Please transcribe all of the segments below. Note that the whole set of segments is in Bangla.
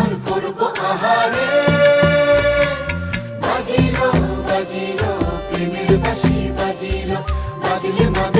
ঘর করব আহারে। বাজিলো বাজিলো প্রেমের বাসি বাজিল। বাজলে মাদল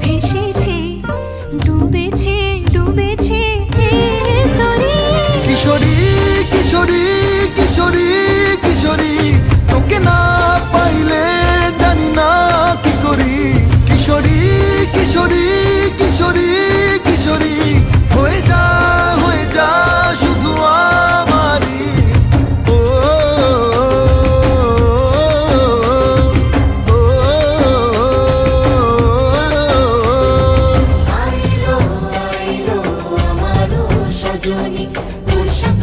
ভেসেছে ডুবেছে ডুবেছে কিশোরী কিশোরী কিশোরী কিশোরী তোকে না পাইলে